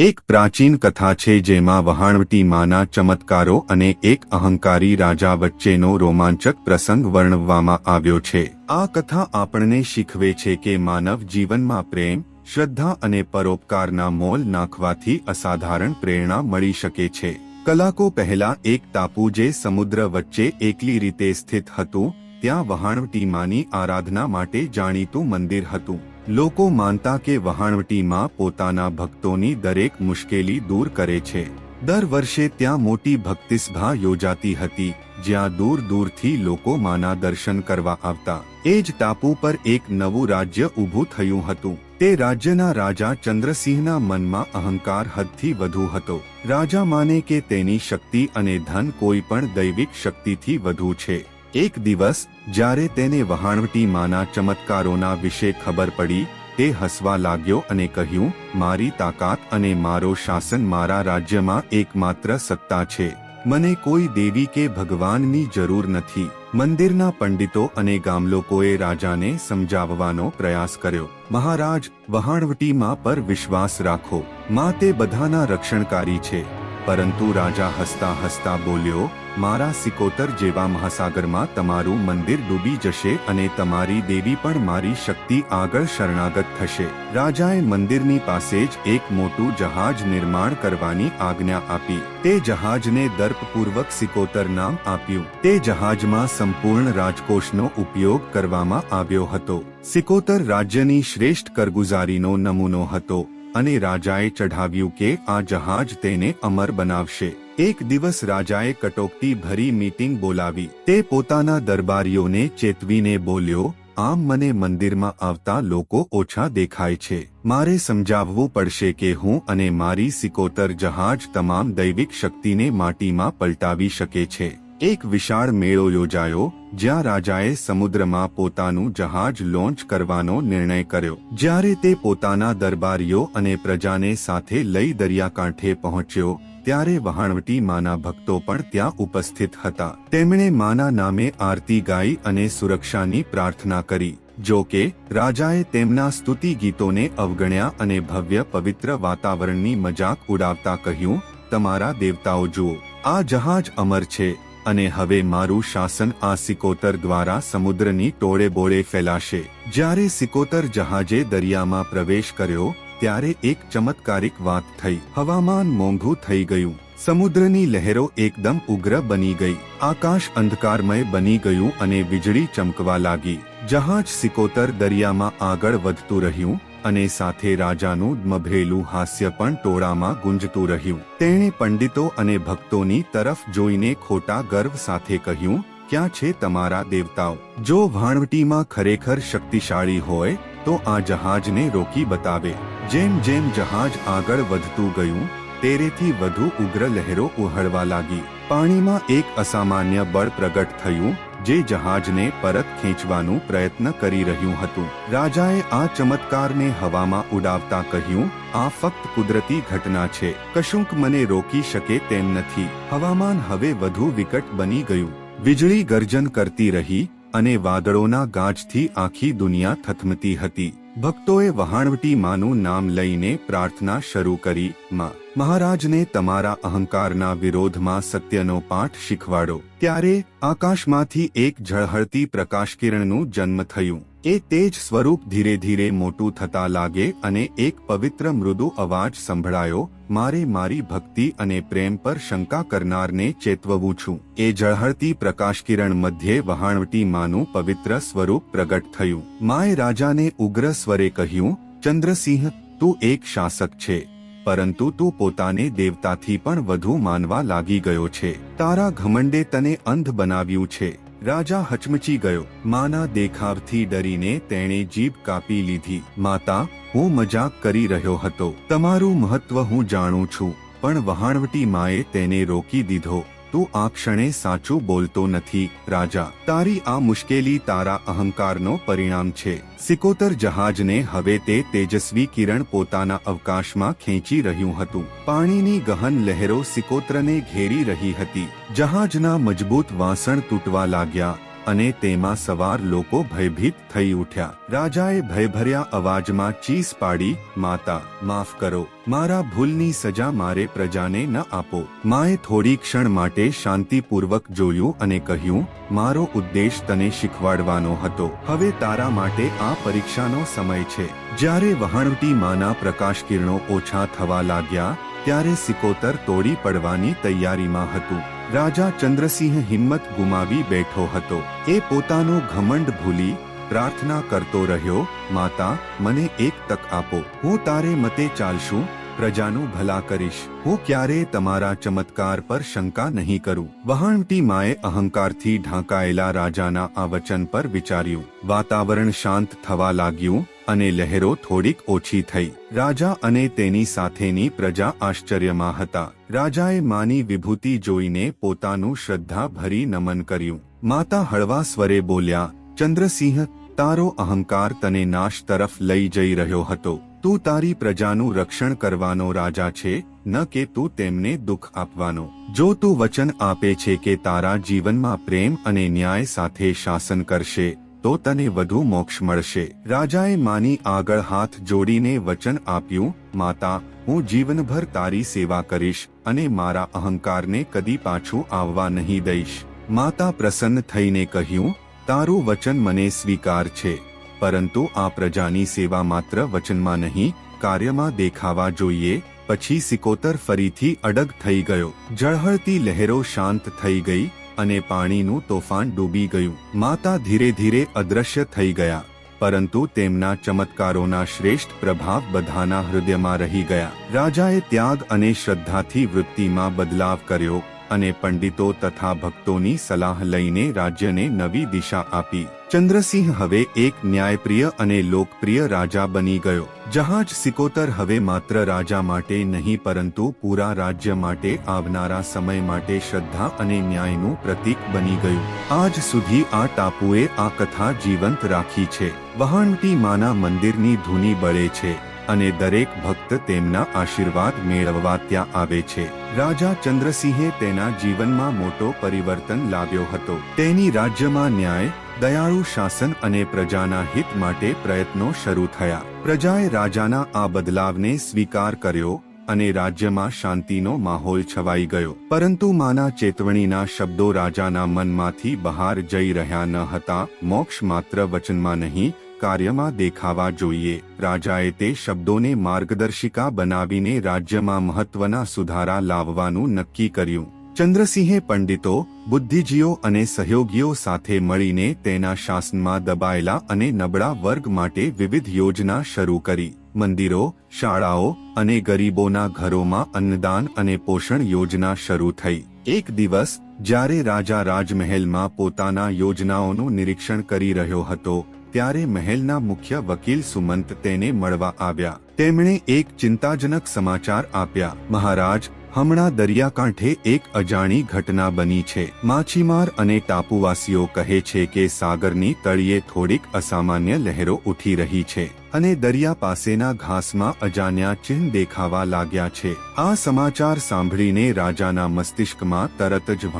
એક પ્રાચીન કથા છે જેમાં વહાણવટી માના ચમત્કારો અને એક અહંકારી રાજા વચ્ચેનો રોમાંચક પ્રસંગ વર્ણવવામાં આવ્યો છે. આ કથા આપણને શીખવે છે કે માનવ જીવનમાં પ્રેમ, શ્રદ્ધા અને પરોપકારના મોલ નાખવાથી અસાધારણ પ્રેરણા મળી શકે છે. કલાકો પહેલા એક ટાપુ જે સમુદ્ર વચ્ચે એકલી રીતે સ્થિત હતું ત્યાં વહાણવટી માની આરાધના માટે જાણીતું મંદિર હતું. લોકો માનતા કે વહાણવટીમાં પોતાના ભક્તોની દરેક મુશ્કેલી દૂર કરે છે. દર વર્ષે ત્યાં મોટી ભક્તિસભા યોજાતી હતી, જ્યાં દૂર દૂરથી લોકો માના દર્શન કરવા આવતા. એ જ ટાપુ પર એક નવું રાજ્ય ઊભું થયું હતું. તે રાજ્યના રાજા ચંદ્રસિંહના મનમાં અહંકાર હદથી વધુ હતો. રાજા માને કે તેની શક્તિ અને ધન કોઈ પણ દૈવિક શક્તિથી વધુ છે. એક દિવસ, જ્યારે તેને વહાણવટી માના ચમત્કારોના વિશે ખબર પડી, તે હસવા લાગ્યો અને કહ્યું, મારી તાકાત અને મારો શાસન મારા રાજ્યમાં એકમાત્ર સત્તા છે. મને કોઈ દેવી કે ભગવાનની જરૂર નથી. મંદિરના પંડિતો અને ગામલોકોએ રાજાને સમજાવવાનો પ્રયાસ કર્યો. મહારાજ, વહાણવટીમાં પર વિશ્વાસ રાખો. મા તે બધાના રક્ષણકારી છે. પરંતુ રાજા હસતા હસતા બોલ્યો, મારા સિકોતર જેવા મહાસાગરમાં તમારું મંદિર ડૂબી જશે અને તમારી દેવી પણ મારી શક્તિ આગળ શરણાગત થશે. રાજાએ મંદિરની પાસે જ એક મોટું જહાજ નિર્માણ કરવાની આજ્ઞા આપી. તે જહાજને દર્પપૂર્વક સિકોતર નામ આપ્યું. તે જહાજમાં સંપૂર્ણ રાજકોષનો ઉપયોગ કરવામાં આવ્યો હતો. સિકોતર રાજ્યની શ્રેષ્ઠ કરગુજારીનો નમૂનો હતો. અને રાજાએ ચઢાવ્યું કે આ જહાજ તેને અમર બનાવશે. એક દિવસ રાજાએ કટોકટી ભરી મીટિંગ બોલાવી. તે પોતાના દરબારીઓને ચેતવીને બોલ્યો, આમ મને મંદિરમાં આવતા લોકો ઓછા દેખાય છે. મારે સમજાવવું પડશે કે હું અને મારી સિકોતર જહાજ તમામ દૈવિક શક્તિને માટીમાં પલટાવી શકે છે. એક વિશાળ મેળો યોજાયો જ્યાં રાજાએ સમુદ્રમાં પોતાનું જહાજ લોન્ચ કરવાનો નિર્ણય કર્યો. જ્યારે તે પોતાના દરબારીઓ અને પ્રજાને સાથે લઈ દરિયાકાંઠે પહોંચ્યો, ત્યારે વહાણવટી માના ભક્તો પણ ત્યાં ઉપસ્થિત હતા. તેમણે માના નામે આરતી ગાઈ અને સુરક્ષાની પ્રાર્થના કરી. જો કે, રાજાએ તેમના સ્તુતિ ગીતોને અવગણ્યા અને ભવ્ય પવિત્ર વાતાવરણની મજાક ઉડાવતા કહ્યું, તમારા દેવતાઓ જુઓ, આ જહાજ અમર છે. અને હવે મારું શાસન આ સિકોતર દ્વારા સમુદ્રની ટોળે બોળે ફેલાશે. જ્યારે સિકોતર જહાજે દરિયામાં પ્રવેશ કર્યો, ત્યારે એક ચમત્કારિક વાત થઈ. હવામાન મોંઘું થઈ ગયું. સમુદ્રની લહેરો એકદમ ઉગ્ર બની ગઈ. આકાશ અંધકારમય બની ગયું અને વીજળી ચમકવા લાગી. જહાજ સિકોતર દરિયામાં આગળ વધતું રહ્યું અને સાથે રાજાનું મભરેલું હાસ્ય પણ ટોળામાં ગુંજતું રહ્યું. તેણે પંડિતો અને ભક્તોની તરફ જોઈને ખોટા ગર્વ સાથે કહ્યું, ક્યાં છે તમારા દેવતાઓ? જો વાણવટીમાં ખરેખર શક્તિશાળી હોય, તો આ જહાજને રોકી બતાવે. જેમ જેમ જહાજ આગળ વધતું ગયું, તેરેથી વધુ ઉગ્ર લહેરો ઉહળવા લાગી. પાણીમાં એક અસામાન્ય બળ પ્રગટ થયું જે જહાજને પરત ખેંચવાનું પ્રયત્ન કરી રહ્યું હતું. રાજાએ આ ચમત્કારને હવામાં ઉડાવતા કહ્યું, આ ફક્ત કુદરતી ઘટના છે. કશુંક મને રોકી શકે તેમ નથી. હવામાન હવે વધુ વિકટ બની ગયું. વીજળી ગર્જન કરતી રહી અને વાદળોના ગાજથી આખી દુનિયા થથમતી હતી. ભક્તોએ વહાણવટી માનું નામ લઈને પ્રાર્થના શરૂ કરી, માં, મહારાજને તમારા અહંકારના વિરોધમાં સત્યનો પાઠ શીખવાડો. ત્યારે આકાશમાંથી એક ઝળહળતી પ્રકાશકિરણનું જન્મ થયું. એ તેજ સ્વરૂપ ધીરે ધીરે મોટું થતા લાગે અને એક પવિત્ર મૃદુ અવાજ સંભળાયો, મારે મારી ભક્તિ અને પ્રેમ પર શંકા કરનારને ચેતવવું છું. એ ઝળહળતી પ્રકાશકિરણ મધ્યે વહાણવટી માનું પવિત્ર સ્વરૂપ પ્રગટ થયું. માએ રાજાને ઉગ્ર સ્વરે કહ્યું, ચંદ્રસિંહ, તું એક શાસક છે, પરંતુ તું પોતાને દેવતાથી પણ વધુ માનવા લાગી ગયો છે. તારા ઘમંડે તને અંધ બનાવ્યું છે. રાજા હચમચી ગયો. માના દેખાવથી ડરીને તેણે જીભ કાપી લીધી. માતા, હું મજાક કરી રહ્યો હતો. તમારું મહત્વ હું જાણું છું, પણ વહાણવટી માએ તેને રોકી દીધો. તું આ ક્ષણે સાચું બોલતો નથી, રાજા. તારી આ મુશ્કેલી તારા અહંકારનો પરિણામ છે. સિકોતર જહાજને હવે તે તેજસ્વી કિરણ પોતાના અવકાશમાં ખેંચી રહ્યું હતું. પાણીની ગહન લહેરો સિકોત્રને ઘેરી રહી હતી. જહાજના મજબૂત વાસણ તૂટવા લાગ્યા. અને તેમાં સવાર લોકો ભયભીત થઈ ઉઠ્યા. રાજાએ ભયભર્યા અવાજમાં ચીસ પાડી, માતા, માફ કરો. મારા ભૂલની સજા મારે પ્રજાને ન આપો. માએ થોડી ક્ષણ માટે શાંતિપૂર્વક જોયું અને કહ્યું, મારો ઉદ્દેશ તને શીખવાડવાનો હતો. હવે તારા માટે આ પરીક્ષાનો સમય છે. જ્યારે વહાણવટી માના પ્રકાશ કિરણો ઓછા થવા લાગ્યા, ત્યારે સિકોતર તોડી પડવાની તૈયારીમાં હતું. રાજા ચંદ્રસિંહ હિંમત ગુમાવી બેઠો હતો. એ પોતાનો ઘમંડ ભૂલી પ્રાર્થના કરતો રહ્યો, માતા, મને એક તક આપો. હું તારે મતે ચાલશું, પ્રજાનું ભલા કરીશ. હું ક્યારેય તમારા ચમત્કાર પર શંકા નહીં કરું. વહાણટી માએ અહંકારથી ઢાંકાયેલા રાજાના આ વચન પર વિચાર્યું. વાતાવરણ શાંત થવા લાગ્યું અને લહેરો થોડીક ઓછી થઈ. રાજા અને તેની સાથેની પ્રજા આશ્ચર્યમાં હતા. રાજાએ માની વિભૂતિ જોઈને પોતાનું શ્રદ્ધા ભરી નમન કર્યું. માતા હળવા સ્વરે બોલ્યા, ચંદ્રસિંહ, તારો અહંકાર તને નાશ તરફ લઈ જઈ રહ્યો હતો. તું તારી પ્રજાનું રક્ષણ કરવાનો રાજા છે, ન કે તું તેમને દુઃખ આપવાનો. જો તું વચન આપે છે કે તારા જીવનમાં પ્રેમ અને ન્યાય સાથે શાસન કરશે તો તને વધુ મોક્ષ મળશે. રાજાએ માની આગળ હાથ જોડીને વચન આપ્યું, માતા, હું જીવનભર તારી સેવા કરીશ અને મારા અહંકારને કદી પાછું આવવા નહીં દઈશ. માતા પ્રસન્ન થઈને કહ્યું, તારું વચન મને સ્વીકાર છે, પરંતુ આ પ્રજાની સેવા માત્ર વચનમાં નહીં, કાર્યમાં દેખાવા જોઈએ. પછી સિકોતર ફરીથી અડગ થઈ ગયો. ઝળહળતી લહેરો શાંત થઈ ગઈ અને પાણીનું તોફાન ડૂબી ગયું. માતા ધીરે ધીરે અદ્રશ્ય થઈ ગયા, પરંતુ તેમના ચમત્કારોના શ્રેષ્ઠ પ્રભાવ બધાના હૃદયમાં રહી ગયા. રાજાએ ત્યાગ અને શ્રદ્ધાથી વૃત્તિમાં બદલાવ કર્યો. અને પંડિતો તથા ભક્તોની સલાહ લઈને રાજ્યને નવી દિશા આપી. ચંદ્રસિંહ હવે એક ન્યાયપ્રિય અને લોકપ્રિય રાજા બની ગયો. જહાજ સિકોતર હવે માત્ર રાજા માટે નહીં, પરંતુ પૂરા રાજ્ય માટે આવનારા સમય માટે શ્રદ્ધા અને ન્યાયનું પ્રતીક બની ગયું. આજ સુધી આ ટાપુએ આ કથા જીવંત રાખી છે. વહાણટી માના મંદિરની ધૂની બળે છે. અને દરેક ભક્ત તેમના આશીર્વાદ મેળવવા ત્યાં આવે છે. રાજા ચંદ્રસિંહે તેના જીવનમાં મોટો પરિવર્તન લાવ્યો હતો. તેની રાજ્યમાં ન્યાય, દયાળુ શાસન અને પ્રજાના હિત માટે પ્રયત્નો શરૂ થયા. પ્રજાએ રાજાના આ બદલાવને સ્વીકાર કર્યો અને રાજ્યમાં શાંતિનો માહોલ છવાઈ ગયો. પરંતુ માના ચેતવણીના શબ્દો રાજાના મનમાંથી બહાર જઈ રહ્યા ન હતા. મોક્ષ માત્ર વચનમાં નહીં કાર્યમાં દેખાવા જોઈએ. રાજાએ તે શબ્દોને માર્ગદર્શિકા બનાવીને રાજ્યમાં મહત્વના સુધારા લાવવાનું નક્કી કર્યું. ચંદ્રસિંહે પંડિતો, બુદ્ધિજીઓ અને સહયોગીઓ સાથે મળીને તેના શાસનમાં દબાયેલા અને નબળા વર્ગ માટે વિવિધ યોજના શરૂ કરી. મંદિરો, શાળાઓ અને ગરીબોના ઘરોમાં અન્નદાન અને પોષણ યોજના શરૂ થઈ. એક દિવસ, જ્યારે રાજા રાજમહેલમાં પોતાના યોજનાઓનું નિરીક્ષણ કરી રહ્યો હતો ત્યારે મહેલના મુખ્ય વકીલ સુમંત તેને મળવા આવ્યા. તેમણે એક ચિંતાજનક સમાચાર આપ્યા. મહારાજ હમણાં દરિયાકાંઠે એક અજાણી ઘટના બની છે. માછીમાર અને ટાપુવાસીઓ કહે છે કે સાગરની તળિયે થોડીક અસામાન્ય લહેરો ઉઠી રહી છે અને દરિયા પાસેના ઘાસમાં અજાણ્યા ચિહ્ન દેખાવા લાગ્યા છે. આ સમાચાર સાંભળીને રાજાના મસ્તિષ્કમાં તરત જ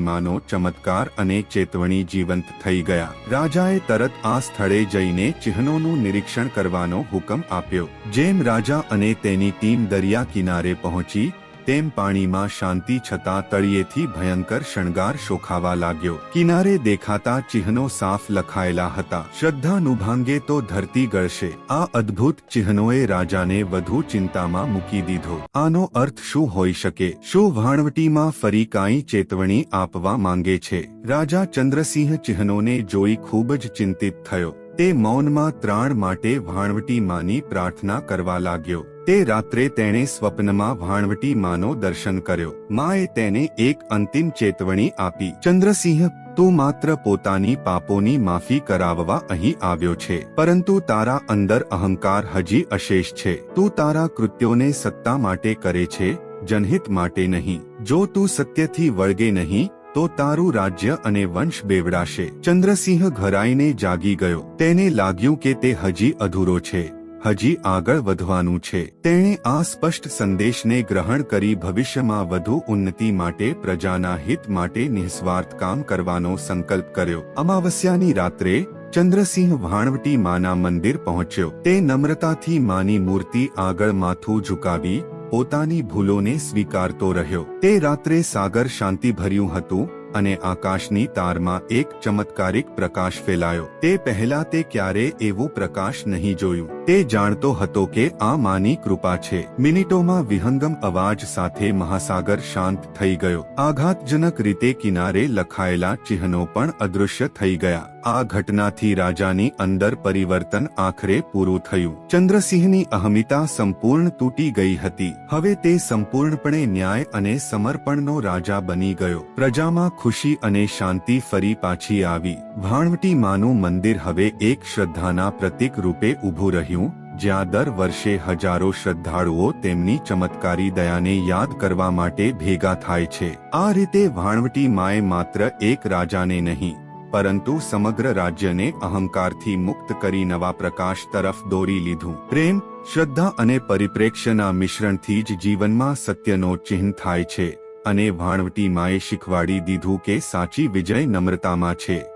માનો ચમત્કાર અને ચેતવણી જીવંત થઈ ગયા. રાજાએ તરત આ સ્થળે જઈને ચિહ્નોનું નિરીક્ષણ કરવાનો હુકમ આપ્યો. જેમ રાજા અને તેની ટીમ દરિયા કિનારે પહોંચી તેમ પાણીમાં શાંતિ છતાં તળિયેથી ભયંકર શણગાર શોખાવા લાગ્યો. કિનારે દેખાતા ચિહ્નો સાફ લખાયેલા હતા. શ્રદ્ધાનું ભાંગે તો ધરતી ગળશે. આ અદ્ભુત ચિહ્નોએ રાજાને વધુ ચિંતામાં મૂકી દીધો. આનો અર્થ શું હોઈ શકે? શું વાણવટીમાં ફરી કાંઈ ચેતવણી આપવા માંગે છે? રાજા ચંદ્રસિંહ ચિહ્નોને જોઈ ખૂબ જ ચિંતિત થયો. તે મૌનમાં ત્રાણ માટે ભાણવટી માની પ્રાર્થના કરવા લાગ્યો. તે રાત્રે તેણે સ્વપ્નમાં ભાણવટી માનો દર્શન કર્યો. માએ તેને એક અંતિમ ચેતવણી આપી. ચંદ્રસિંહ, તું માત્ર પોતાની પાપોની માફી કરાવવા અહીં આવ્યો છે, પરંતુ તારા અંદર અહંકાર હજી અશેષ છે. તું તારા કૃત્યોને સત્તા માટે કરે છે, જનહિત માટે નહીં. જો તું સત્યથી વળગે નહીં તો તારું રાજ્ય અને વંશ બેવડાશે. ચંદ્રસિંહ ઘરાઈને જાગી ગયો. તેને લાગ્યું કે તે હજી અધૂરો છે. હજી આગળ વધવાનું છે. તેણે આ સ્પષ્ટ સંદેશને ગ્રહણ કરી ભવિષ્યમાં વધુ ઉન્નતિ માટે, પ્રજાના હિત માટે નિસ્વાર્થ કામ કરવાનો સંકલ્પ કર્યો. અમાવસ્યાની રાત્રે, ચંદ્રસિંહ વાણવટી માના મંદિર પહોંચ્યો. તે નમ્રતાથી માની મૂર્તિ આગળ માથું ઝુકાવી પોતાની ભૂલોને સ્વીકારતો રહ્યો. તે રાત્રે સાગર શાંતિભર્યું હતું અને આકાશની તારમાં એક ચમત્કારિક પ્રકાશ ફેલાયો. તે પહેલા તે ક્યારે એવું પ્રકાશ નહીં જોયું. તે જાણતો હતો કે આ માની કૃપા છે. મિનિટોમાં વિહંગમ અવાજ સાથે મહાસાગર શાંત થઈ ગયો. આઘાતજનક રીતે કિનારે લખાયેલા ચિહ્નો પણ અદૃશ્ય થઈ ગયા. આ ઘટનાથી રાજાની અંદર પરિવર્તન આખરે પૂરું થયું. ચંદ્રસિંહની અહમિતા સંપૂર્ણ તૂટી ગઈ હતી. હવે તે સંપૂર્ણપણે ન્યાય અને સમર્પણનો રાજા બની ગયો. પ્રજામાં ખુશી અને શાંતિ ફરી પાછી આવી. ભાણવટી માનું મંદિર હવે એક શ્રદ્ધાના પ્રતીક રૂપે ઊભું રહ્યું, જ્યાં દર વર્ષે હજારો શ્રદ્ધાળુઓ તેમની ચમત્કારી દયાને યાદ કરવા માટે ભેગા થાય છે. આ રીતે ભાણવટી માએ માત્ર એક રાજાને નહીં પરંતુ સમગ્ર રાજ્યને અહંકારથી મુક્ત કરી નવા પ્રકાશ તરફ દોરી લીધું. પ્રેમ, શ્રદ્ધા અને પરિપ્રેક્ષ્યના મિશ્રણથી જ જીવનમાં સત્યનો ચિહ્ન થાય છે અને ભાણવટી માએ શીખવાડી દીધું કે સાચી વિજય નમ્રતામાં છે.